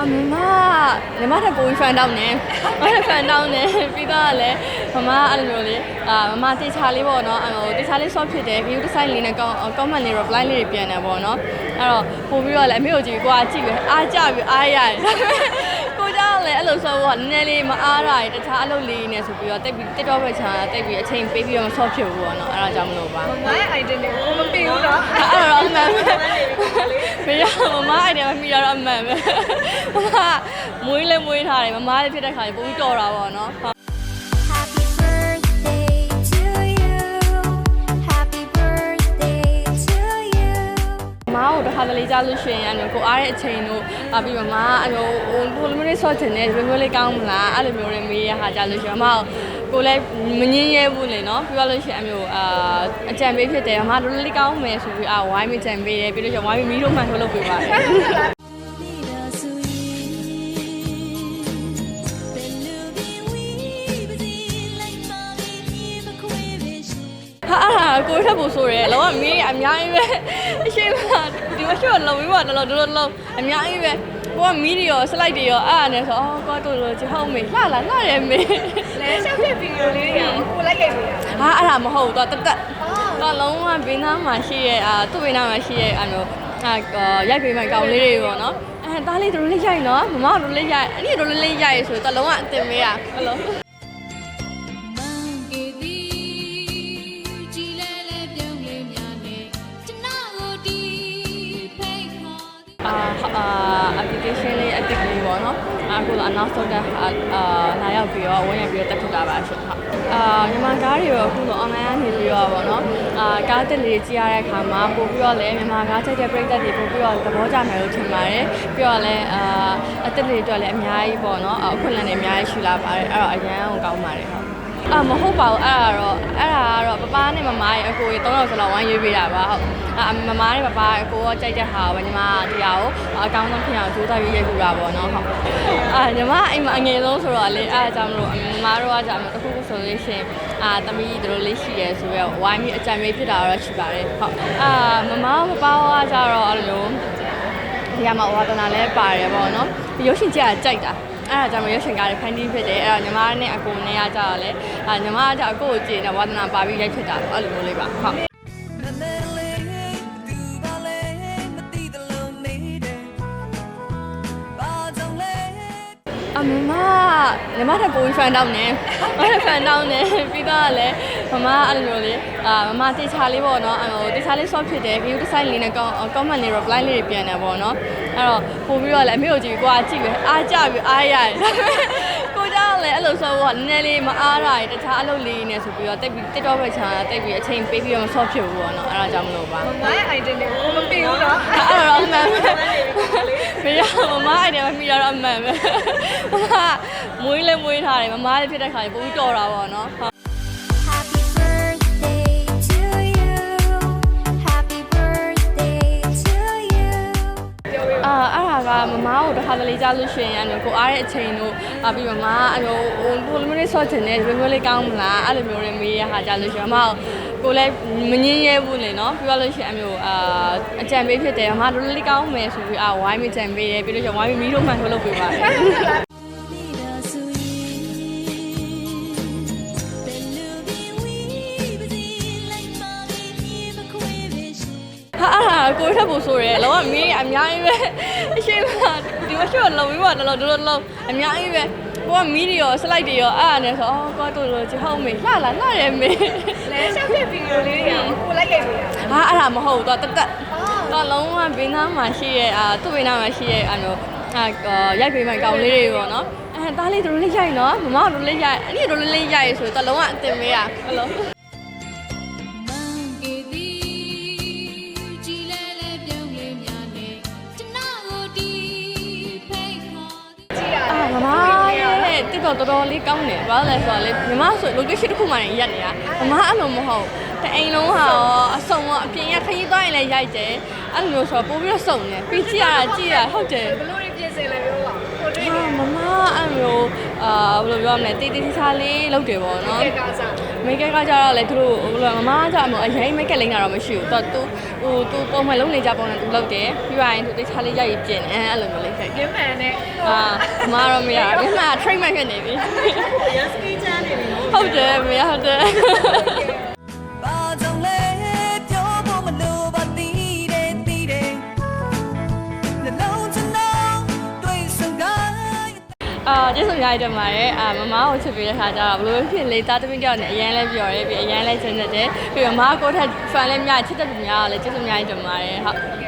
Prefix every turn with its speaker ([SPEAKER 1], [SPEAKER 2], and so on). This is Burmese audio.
[SPEAKER 1] အမမညီမထပ်ပိုးဖန်တောင်းနေမထပ်ဖန်တောင်းနေပြီးတော့လည်းမမအဲ့လိုမျိုးလေးအာမမတေချာလေးပေါ့နော်အဲ့ဟိုတေချာလေး soft ဖြစ်တယ် view design လေးနဲ့ comment လေး reply လေးတွေပြန်တယ်ပေါ့နော်အဲ့တော့ပို့ပြီးတော့လည်းအမေကိုကြည့်ကိုကကြည့်ပဲအားကြပြီးအားရတယ်ကိုကြောင့်လည်းအဲ့လိုဆိုတော့နည်းနည်းလေးမအားရတခြားအလုပ်လေးနဲ့ဆိုပြီးတော့တိတ်ပြီး TikTok ပဲချာတိတ်ပြီးအချိန်ပေးပြီးတော့မ soft ဖြစ်ဘူးပေါ့နော်အဲ့ဒါကြောင့်မလို့ပါ
[SPEAKER 2] မမရဲ့ item တွေကိုမသိဘူးနော်
[SPEAKER 1] အဲ့တော့အမှန်ပဲ မရမမအဲ့တယ်မမီတော့အမှန်ပဲမမမွေးလဲမွေးထားတယ်မမလေးဖြစ်တဲ့ခါကြီးပုံပြီးတော်တာပေါ့နော်
[SPEAKER 3] Happy birthday to you. Happy birthday to you.
[SPEAKER 1] မမကိုတစ်ခါတလေကြားလို့ရှိရင်အဲ့လိုကိုအားတဲ့အချိန်တို့အပြီးတော့မအဲ့လိုဟိုဘိုလိုမျိုးလေးဆော့ချင်တယ်ဘယ်မျိုးလေးကောင်းမလားအဲ့လိုမျိုးတွေမေးရခါကြားလို့ရှိရင်မမကို လည်းမငင်းရဲဘူးလေနော်ပြီးတော့လို့ရှိရင်အမျိုးအာအကြံပေးဖြစ်တယ်မမတို့လေးကောင်းမယ်ဆိုပြီးအာဝိုင်းမကြံပေးတယ်ပြီးလို့ရှိရင်ဝိုင်းမီတို့မှန်ထုတ်လုပ်ပေးပါတယ်ဟာအဲ့ဒါကိုထပ်ဖို့ဆိုရဲလောကမင်းအများကြီးပဲအရှိမဒီမရှိတော့လုံပြီးပါတော့တော်တော်လုံးအများကြီးပဲ ကိုကမီးတွေရောစလိုက်တွေရောအဲ့ဒါနဲ့ဆိုအော်ကိုတော်တော်ချဟောင်းမေလှလာလှရဲမေ
[SPEAKER 2] လဲရှောက်တဲ့ဗီဒီယိုလေးတွေကကိုလိုက်ရိုက်ပေးတာ
[SPEAKER 1] ဟာအဲ့ဒါမဟုတ်တော့တက်တက်တော့လုံးဝဘေးနားမှာရှိရဲ့အာသူ့ဘေးနားမှာရှိရဲ့အဲ့လိုအာရိုက်ပေးမှကောင်းလေးတွေပေါ့နော်အဲသားလေးတို့လေးရိုက်နော်မမတို့လေးရိုက်အဲ့ဒီတို့လေးရိုက်ဆိုတော့လုံးဝအတင်မေးရဟယ်လိုအာအာ application လေး epic လေးပေါ့နော်အခုလို announce လုပ်တဲ့ဟာအာလာရောက်ပြီးတော့ဝင်ရပြီးတော့တက်ထုတ်တာပါရှင်ဟုတ်အာမြန်မာကားတွေရောအခုလို online ကနေပြီးတော့ပေါ့နော်အာကားတက်လေးကြည့်ရတဲ့အခါမှာပို့ပြီးတော့လည်းမြန်မာကားချက်တဲ့ပြည်သက်တွေပို့ပြီးတော့သဘောကျမယ်လို့ထင်ပါတယ်ပြီးတော့လည်းအာအသက်တွေအတွက်လည်းအများကြီးပေါ့နော်အခုလည်းအများကြီးရှိလာပါတယ်အဲ့တော့အရန်ကိုကောင်းပါတယ်ဟုတ် အာမဟုတ်ပါဘူးအဲ့ဒါတော့အဲ့ဒါကတော့ပပနဲ့မမရဲ့အကိုကြီး၃ယောက်စလုံးဝိုင်းရွေးပေးတာပါဟုတ်အာမမနဲ့ပပအကိုကကြိုက်တဲ့ဟာကိုညီမတရားကိုအကောင်းဆုံးဖြစ်အောင်ကြိုးစားပြီးရိုက်ကူတာပေါ့နော်ဟုတ်အာညီမအိမ်မှာအငယ်ဆုံးဆိုတော့လေအဲ့ဒါကြောင့်မလို့မမတို့ကကြာမတစ်ခုခုဆိုလို့ရှိရင်အာသမီးတို့လေးရှိရဲဆိုတော့ဝိုင်းပြီးအကြံပေးဖြစ်တာတော့ရှိပါတယ်ဟုတ်အာမမပပကကြတော့အဲ့လိုဒီကမှာဝါသနာလဲပါတယ်ပေါ့နော်ရုပ်ရှင်ကြကြိုက်တာ အဲ့ဒါကြောင့်မရုပ်ရှင်ကားတွေဖန်တီးဖြစ်တယ်အဲ့ဒါညီမနဲ့အကိုနဲ့ကကြတော့လေအာညီမကကြအကိုကိုကြည့်နေဝါသနာပါပြီးရိုက်ဖြစ်တာပေါ့အဲ့လိုမျိုးလေးပါဟုတ်အမမညီမထပ်ပိုးဖန်တောင်းနေမထပ်ဖန်တောင်းနေပြီးတော့လည်း မမအဲ့လိုမျိုးလေးအာမမတေချာလေးပေါ့နော်အဲ့ဟိုတေချာလေး soft ဖြစ်တယ် view design လေးနဲ့ comment လေး reply လေးတွေပြန်တယ်ပေါ့နော်အဲ့တော့ပို့ပြီးတော့လည်းအမေကိုကြည့်ကိုကကြည့်ပဲအားကြပြီးအားရတယ်ကိုကြောင့်လည်းအဲ့လိုဆိုတော့နည်းနည်းလေးမအားရတခြားအလုပ်လေးနဲ့ဆိုပြီးတော့တိတ်ပြီး TikTok ပဲချာတိတ်ပြီးအချိန်ပေးပြီးတော့မ soft ဖြစ်ဘူးပေါ့နော်အဲ့ဒါကြောင့်မလို့ပါ
[SPEAKER 2] မမရဲ့ item တွေကိုမသိဘူးနော်
[SPEAKER 1] အဲ့တော့အမှန်ပဲမရမမအဲ့တယ်မမီတော့အမှန်ပဲမမမွေးလဲမွေးထားတယ်မမလေးဖြစ်တဲ့ခါကြီးပုံပြီးတော်တာပေါ့နော် မမကိုတစ်ခါတလေကြားလို့ရှိရင်အဲ့လိုကိုအားတဲ့အချိန်တို့အပြီးမမအဲ့လိုဟိုဘိုလိုမျိုးလေးဆော့ချင်တယ်ဘယ်မျိုးလေးကောင်းမလားအဲ့လိုမျိုးတွေမေးရခါကြားလို့ရှိရင်မမကိုလည်းမငင်းရဲဘူးလေနော်ပြီးတော့လို့ရှိရင်အမျိုးအာအကြံပေးဖြစ်တယ်မမတို့လေးကောင်းမယ်ဆိုပြီးအာဝိုင်းမကြံပေးတယ်ပြီးလို့ရှိရင်ဝိုင်းမီတို့မှန်ထုတ်လုပ်ပေးပါတယ် ဟာအဲ့ဒါကိုထပ်ဖို့ဆိုရဲလောကမင်းအများကြီးပဲအရှိမဒီမရှိတော့လုံပြီးပါတော့တော်တော်လုံးအများကြီးပဲကိုကမီးတွေရောစလိုက်တွေရောအဲ့ဒါနဲ့ဆိုအော်ကိုတော်တော်ချဟောင်းမေလှလာလှရဲမေ
[SPEAKER 2] လဲရှောက်တဲ့ဗီဒီယိုလေးတွေကကိုလိုက်ရိုက်ပေးတာ
[SPEAKER 1] ဟာအဲ့ဒါမဟုတ်တော့တက်တက်တော့လုံးဝဘေးနားမှာရှိရဲ့အာသူ့ဘေးနားမှာရှိရဲ့အဲ့လိုအာရိုက်ပေးမှကောင်းလေးတွေပေါ့နော်အဲသားလေးတို့လေးရိုက်နော်မမတို့လေးရိုက်အဲ့ဒီတို့လေးရိုက်ဆိုတော့လုံးဝအတင်မေးရဟယ်လို တက်တော့တော်တော်လေးကောင်းတယ်ဘာလို့လဲဆိုတော့လေညီမဆို location တစ်ခုမှနေရက်နေတာမမအဲ့လိုမဟုတ်တအိမ်လုံးဟာရောအစုံရောအပြင်ရခရီးသွားရင်လည်းရိုက်တယ်အဲ့လိုမျိုးဆိုတော့ပို့ပြီးတော့စုံတယ်ပြီးကြည့်ရတာကြည့်ရဟုတ်တယ်
[SPEAKER 2] ဘလို့ပြင်ဆင်လဲပြောပါကိုတွေ့
[SPEAKER 1] ဟာမမအဲ့လို အာဘယ်လိုပြောမလဲတေးတေးချာလေးလုပ်တယ်ပေါ့နော်
[SPEAKER 2] တဲ့ကစား
[SPEAKER 1] မိတ်ကကကြတော့လေသူတို့ဘယ်လိုမမကကြတော့အရင်မိတ်ကလိမ့်တာတော့မရှိဘူးတော့သူဟိုသူပုံမှန်လုံးနေကြပုံနဲ့သူလုပ်တယ်ပြီးရင်သူတေးချာလေးရိုက်ရင်ပြင်တယ်အဲ့လိုမျိုးလေးခိုက်
[SPEAKER 2] ရင်းမှန်နဲ့
[SPEAKER 1] အမတော့မရဘူးမျက်မှန် treatment ဖြစ်နေပြီ
[SPEAKER 4] ရစကီချမ်းနေပြီနော်
[SPEAKER 1] ဟုတ်တယ်မရဟုတ်တယ် အာကျေးဇူးအများကြီးတင်ပါတယ်အာမမကိုချစ်ပြီးတဲ့ခါကျတော့ဘလို့ဖြစ်လေတာသမီးကြောင့်လည်းအရန်လဲပြောရဲပြီးအရန်လဲချင်တတ်တယ်ပြီးတော့မမကိုထက် fan လည်းများချစ်တဲ့သူများကလည်းကျေးဇူးအများကြီးတင်ပါတယ်ဟုတ်